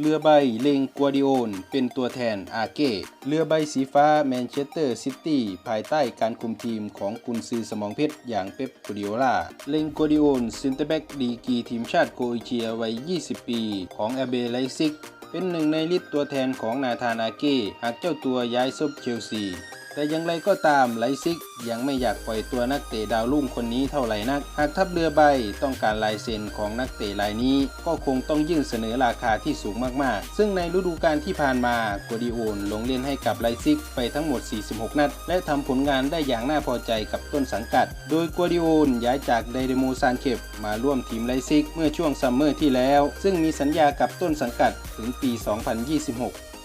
เรือใบเลงกัวดิโอนเป็นตัวแทนอาเก้เรือใบสีฟ้าแมนเชสเตอร์ซิตี้ภายใต้การคุมทีมของกุนซือสมองเพชรอย่างเป๊ปกุดิโอลาเลงกัวดิโอนซินเตอร์แบ็กดีกีทีมชาติโครเอเชียวัย 20 ปี ของแอเบไลซิก เป็นหนึ่งในลิสต์ตัวแทนของนาธานอาเก้หากเจ้าตัวย้ายซบเชลซี แต่อย่างไรก็ตามไลซิกยังไม่อยากปล่อยตัวนักเตะดาวรุ่งคนนี้เท่าไหร่นัก หากทัพเรือใบต้องการลายเซ็นของนักเตะรายนี้ ก็คงต้องยื่นเสนอราคาที่สูงมากๆ ซึ่งในฤดูกาลที่ผ่านมากัวดิโอนลงเล่นให้กับไลซิกไปทั้งหมด 46 นัด และทำผลงานได้อย่างน่าพอใจกับต้นสังกัด โดยกัวดิโอนย้ายจากไดเดโมซานเคปมาร่วมทีมไลซิกเมื่อช่วงซัมเมอร์ที่แล้ว ซึ่งมีสัญญากับต้นสังกัดถึงปี 2026